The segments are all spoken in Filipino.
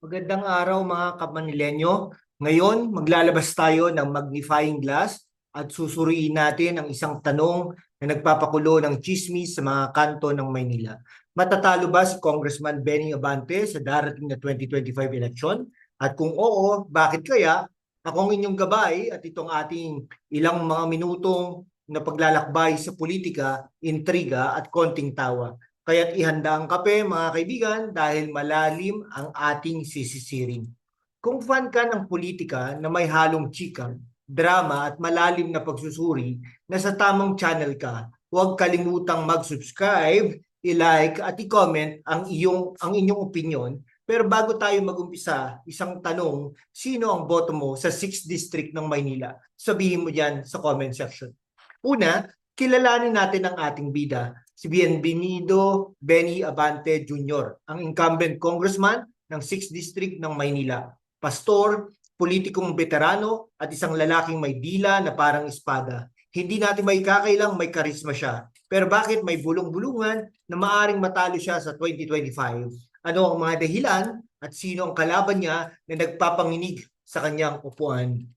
Magandang araw mga kapanilenyo. Ngayon, maglalabas tayo ng magnifying glass at susuriin natin ang isang tanong na nagpapakulo ng chismis sa mga kanto ng Maynila. Matatalo ba si Congressman Benny Abante sa darating na 2025 election? At kung oo, bakit kaya? Akong inyong gabay at itong ating ilang mga minutong na paglalakbay sa politika, intriga at konting tawa. Kaya't ihanda ang kape mga kaibigan dahil malalim ang ating sisisiring. Kung fan ka ng politika na may halong chika, drama at malalim na pagsusuri na sa tamang channel ka, huwag kalimutang mag-subscribe, i-like at i-comment ang iyong ang inyong opinion. Pero bago tayo mag-umpisa, isang tanong, sino ang boto mo sa 6th district ng Maynila? Sabihin mo diyan sa comment section. Una, kilalanin natin ang ating bida, si Bienvenido Benny Abante Jr., ang incumbent congressman ng 6th District ng Maynila. Pastor, politikong veterano at isang lalaking may dila na parang espada. Hindi natin may kakailang may karisma siya. Pero bakit may bulong-bulungan na maaring matalo siya sa 2025? Ano ang mga dahilan at sino ang kalaban niya na nagpapanginig sa kanyang upuan?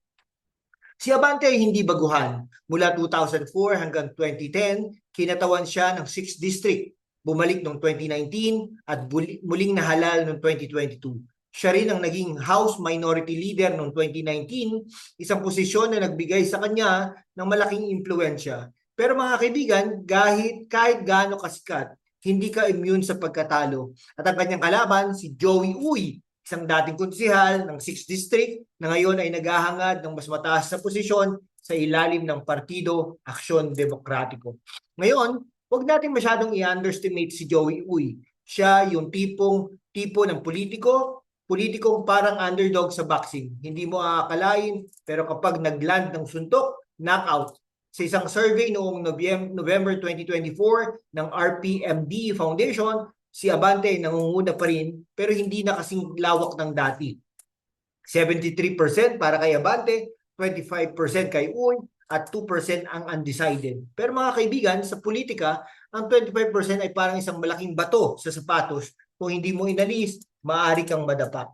Si Abante ay hindi baguhan. Mula 2004 hanggang 2010, kinatawan siya ng 6th District. Bumalik noong 2019 at muling nahalal noong 2022. Siya rin ang naging House Minority Leader noong 2019, isang posisyon na nagbigay sa kanya ng malaking impluensya. Pero mga kaibigan, kahit, kahit gaano kasikat, hindi ka immune sa pagkatalo. At ang kanyang kalaban, si Joey Uy, isang dating konsihal ng 6th District na ngayon ay naghahangad ng mas mataas na posisyon sa ilalim ng Partido Aksyon Demokratiko. Ngayon, huwag natin masyadong i-underestimate si Joey Uy. Siya yung tipong tipo ng politiko, politikong parang underdog sa boxing. Hindi mo aakalain, pero kapag nagland ng suntok, knockout. Sa isang survey noong Novem- November 2024 ng RPMD Foundation, si Abante nangunguna pa rin pero hindi na kasing lawak ng dati. 73% para kay Abante, 25% kay Uy, at 2% ang undecided. Pero mga kaibigan, sa politika, ang 25% ay parang isang malaking bato sa sapatos. Kung hindi mo inalis, maaari kang madapa.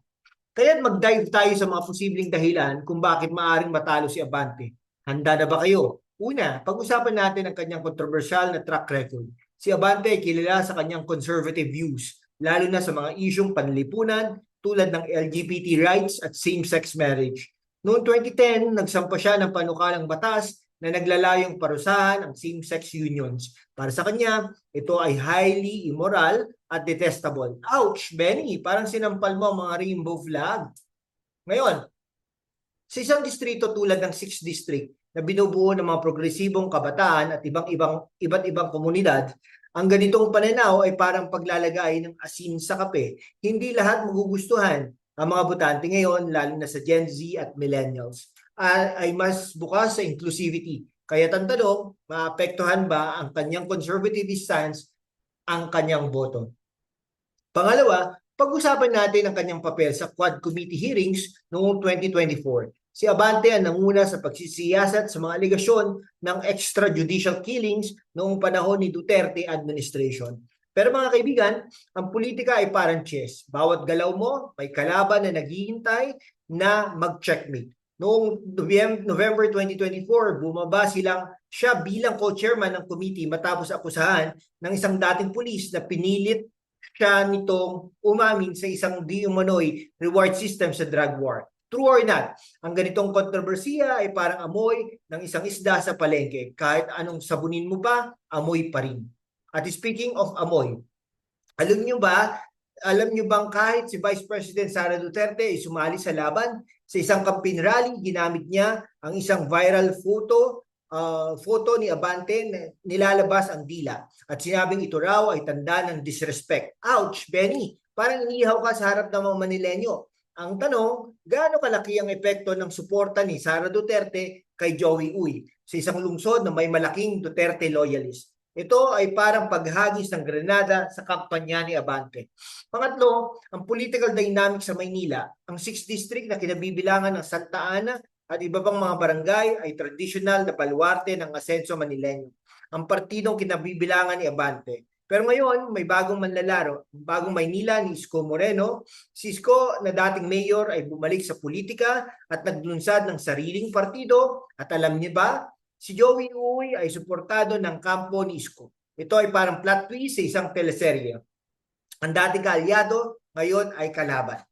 Kaya mag-dive tayo sa mga posibleng dahilan kung bakit maaring matalo si Abante. Handa na ba kayo? Una, pag-usapan natin ang kanyang kontrobersyal na track record. Si Abante ay kilala sa kanyang conservative views, lalo na sa mga isyong panlipunan tulad ng LGBT rights at same-sex marriage. Noong 2010, nagsampa siya ng panukalang batas na naglalayong parusahan ang same-sex unions. Para sa kanya, ito ay highly immoral at detestable. Ouch, Benny, parang sinampal mo ang mga rainbow flag. Ngayon, sa isang distrito tulad ng 6th District na binubuo ng mga progresibong kabataan at ibang ibang iba't ibang komunidad, ang ganitong pananaw ay parang paglalagay ng asin sa kape. Hindi lahat magugustuhan ang mga botante ngayon, lalo na sa Gen Z at millennials, ah, ay mas bukas sa inclusivity. Kaya tantanong, maapektuhan ba ang kanyang conservative stance ang kanyang boto? Pangalawa, pag-usapan natin ang kanyang papel sa Quad Committee hearings noong 2024. Si Abante ang nanguna sa pagsisiyasat sa mga aligasyon ng extrajudicial killings noong panahon ni Duterte administration. Pero mga kaibigan, ang politika ay parang chess. Bawat galaw mo, may kalaban na naghihintay na mag-checkmate. Noong Novem- November 2024, bumaba silang siya bilang co-chairman ng committee matapos akusahan ng isang dating pulis na pinilit siya nitong umamin sa isang di umano'y reward system sa drug war. True or not, ang ganitong kontrobersiya ay parang amoy ng isang isda sa palengke. Kahit anong sabunin mo pa, amoy pa rin. At speaking of amoy, alam nyo ba, alam nyo bang kahit si Vice President Sara Duterte ay sumali sa laban, sa isang campaign rally, ginamit niya ang isang viral photo uh, photo ni Abante na nilalabas ang dila. At sinabing ito raw ay tanda ng disrespect. Ouch, Benny! Parang inihaw ka sa harap ng mga Manilenyo. Ang tanong, gaano kalaki ang epekto ng suporta ni Sara Duterte kay Joey Uy sa isang lungsod na may malaking Duterte loyalist? Ito ay parang paghagis ng granada sa kampanya ni Abante. Pangatlo, ang political dynamic sa Maynila. Ang 6th district na kinabibilangan ng Santa Ana at iba pang mga barangay ay traditional na baluarte ng Asenso Manileño. Ang partidong kinabibilangan ni Abante Pero ngayon, may bagong manlalaro, bagong Maynila ni Isko Moreno. Si Isko na dating mayor ay bumalik sa politika at naglunsad ng sariling partido. At alam niyo ba, si Joey Uy ay suportado ng kampo ni Isko. Ito ay parang plot twist sa isang teleserye. Ang dating kaalyado, ngayon ay kalaban.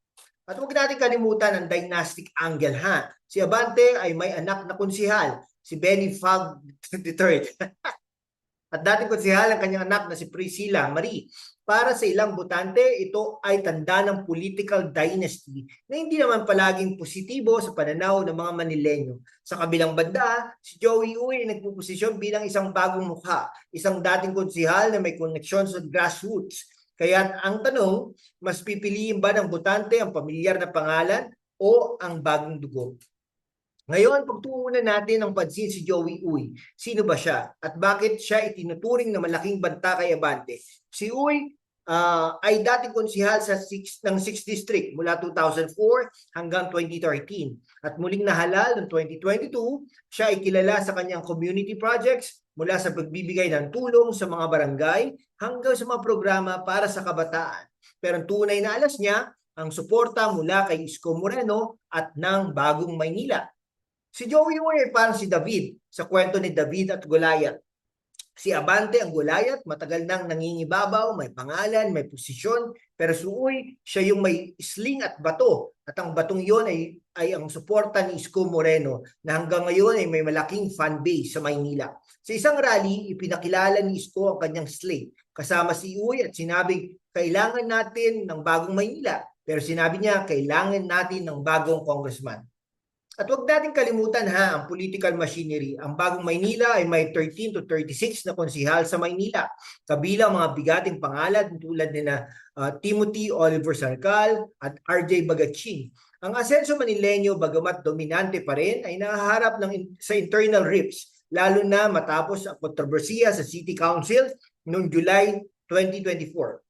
At huwag natin kalimutan ang dynastic angle ha. Si Abante ay may anak na konsihal, si Benny Fag III. At dating konsihal ang kanyang anak na si Priscilla Marie. Para sa ilang botante, ito ay tanda ng political dynasty na hindi naman palaging positibo sa pananaw ng mga Manilenyo. Sa kabilang banda, si Joey Uy ay nagpuposisyon bilang isang bagong mukha, isang dating konsihal na may koneksyon sa grassroots. Kaya ang tanong, mas pipiliin ba ng botante ang pamilyar na pangalan o ang bagong dugo? Ngayon, pagtuunan natin ang pansin si Joey Uy. Sino ba siya? At bakit siya itinuturing na malaking banta kay Abante? Si Uy ah, ay dating konsihal sa six, ng 6th District mula 2004 hanggang 2013. At muling nahalal noong 2022, siya ay kilala sa kanyang community projects mula sa pagbibigay ng tulong sa mga barangay hanggang sa mga programa para sa kabataan. Pero ang tunay na alas niya, ang suporta mula kay Isko Moreno at ng Bagong Maynila. Si Joey ay parang si David sa kwento ni David at Goliath. Si Abante ang Goliath, matagal nang nangingibabaw, may pangalan, may posisyon, pero si Uy, siya yung may sling at bato. At ang batong yon ay, ay ang suporta ni Isko Moreno na hanggang ngayon ay may malaking fan base sa Maynila. Sa isang rally, ipinakilala ni Isko ang kanyang sling. Kasama si Uy at sinabing, kailangan natin ng bagong Maynila. Pero sinabi niya, kailangan natin ng bagong congressman. At huwag natin kalimutan ha, ang political machinery. Ang bagong Maynila ay may 13 to 36 na konsihal sa Maynila. Kabilang mga bigating pangalan tulad ni uh, Timothy Oliver Sarcal at RJ Bagatsing. Ang Asenso Manileño, bagamat dominante pa rin, ay nahaharap ng in- sa internal rifts, lalo na matapos ang kontrobersiya sa City Council noong July 2024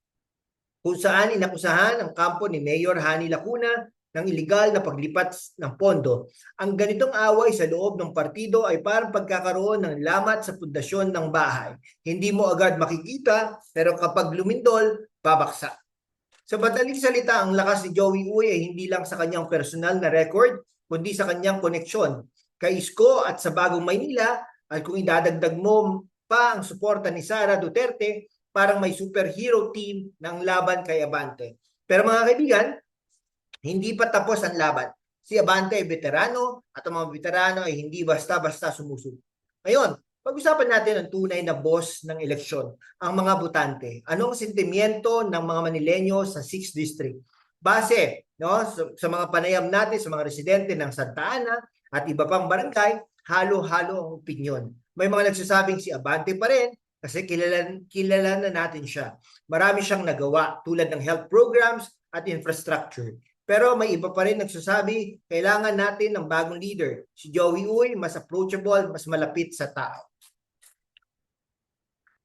kung saan inakusahan ang kampo ni Mayor Hani Lacuna ng iligal na paglipat ng pondo. Ang ganitong away sa loob ng partido ay parang pagkakaroon ng lamat sa pundasyon ng bahay. Hindi mo agad makikita, pero kapag lumindol, babaksak. Sa madaling salita, ang lakas ni Joey Uy ay hindi lang sa kanyang personal na record, kundi sa kanyang koneksyon kay Isko at sa Bagong Maynila at kung idadagdag mo pa ang suporta ni Sara Duterte, parang may superhero team ng laban kay Abante. Pero mga kaibigan, hindi pa tapos ang laban. Si Abante ay veterano at ang mga veterano ay hindi basta-basta sumusunod. Ngayon, pag-usapan natin ang tunay na boss ng eleksyon, ang mga botante. Anong sentimiento ng mga Manilenyo sa 6th District? Base no, sa, sa mga panayam natin sa mga residente ng Santa Ana at iba pang barangay, halo-halo ang opinyon. May mga nagsasabing si Abante pa rin kasi kilala, kilala na natin siya. Marami siyang nagawa tulad ng health programs at infrastructure. Pero may iba pa rin nagsasabi, kailangan natin ng bagong leader. Si Joey Uy, mas approachable, mas malapit sa tao.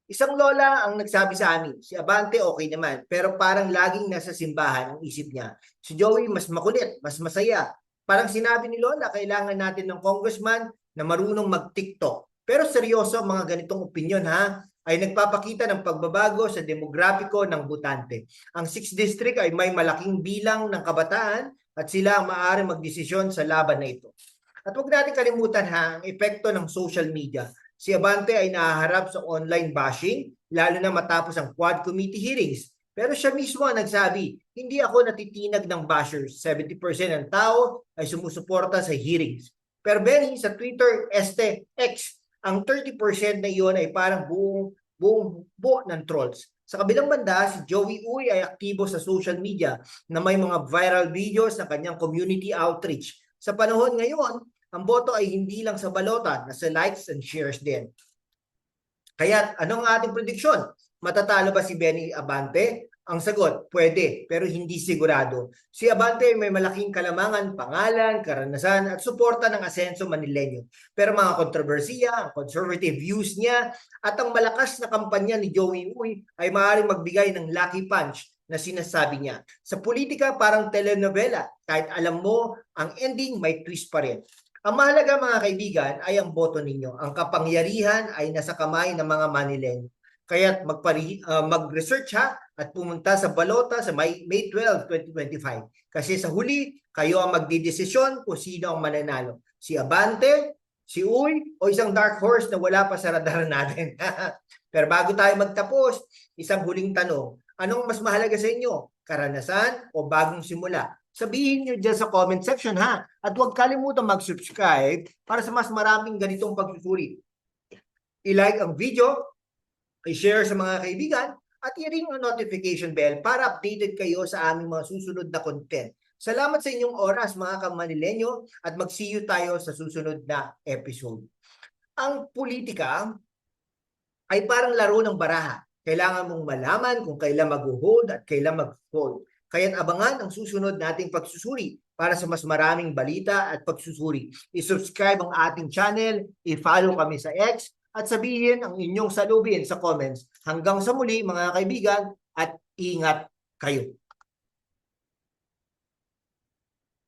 Isang lola ang nagsabi sa amin, si Abante okay naman, pero parang laging nasa simbahan ang isip niya. Si Joey mas makulit, mas masaya. Parang sinabi ni Lola, kailangan natin ng congressman na marunong mag-TikTok. Pero seryoso ang mga ganitong opinion ha, ay nagpapakita ng pagbabago sa demografiko ng butante. Ang 6th District ay may malaking bilang ng kabataan at sila ang maaaring magdesisyon sa laban na ito. At huwag natin kalimutan ha, ang epekto ng social media. Si Abante ay nahaharap sa online bashing, lalo na matapos ang Quad Committee hearings. Pero siya mismo ang nagsabi, hindi ako natitinag ng bashers. 70% ng tao ay sumusuporta sa hearings. Pero Benny, sa Twitter, este, X, ang 30% na iyon ay parang buong, buong buo ng trolls. Sa kabilang banda, si Joey Uy ay aktibo sa social media na may mga viral videos ng kanyang community outreach. Sa panahon ngayon, ang boto ay hindi lang sa balota, nasa likes and shares din. Kaya anong ating prediksyon? Matatalo ba si Benny Abante? Ang sagot, pwede, pero hindi sigurado. Si Abante ay may malaking kalamangan, pangalan, karanasan at suporta ng Asenso Manileño. Pero mga kontrobersiya, ang conservative views niya at ang malakas na kampanya ni Joey Uy ay maaaring magbigay ng lucky punch na sinasabi niya. Sa politika, parang telenovela. Kahit alam mo, ang ending may twist pa rin. Ang mahalaga mga kaibigan ay ang boto ninyo. Ang kapangyarihan ay nasa kamay ng mga Manileño. Kaya magpari, ah, mag-research ha at pumunta sa balota sa May, May 12, 2025. Kasi sa huli, kayo ang magdidesisyon kung sino ang mananalo. Si Abante, si Uy, o isang dark horse na wala pa sa radar natin. Pero bago tayo magtapos, isang huling tanong. Anong mas mahalaga sa inyo? Karanasan o bagong simula? Sabihin nyo dyan sa comment section ha. At huwag kalimutan mag-subscribe para sa mas maraming ganitong pagsusuri. I-like ang video, i-share sa mga kaibigan, at i-ring ang notification bell para updated kayo sa aming mga susunod na content. Salamat sa inyong oras mga kamanilenyo at mag-see you tayo sa susunod na episode. Ang politika ay parang laro ng baraha. Kailangan mong malaman kung kailan mag-hold at kailan mag-fold. Kaya't abangan ang susunod nating pagsusuri para sa mas maraming balita at pagsusuri. I-subscribe ang ating channel, i-follow kami sa X, at sabihin ang inyong salubin sa comments. Hanggang sa muli mga kaibigan at ingat kayo.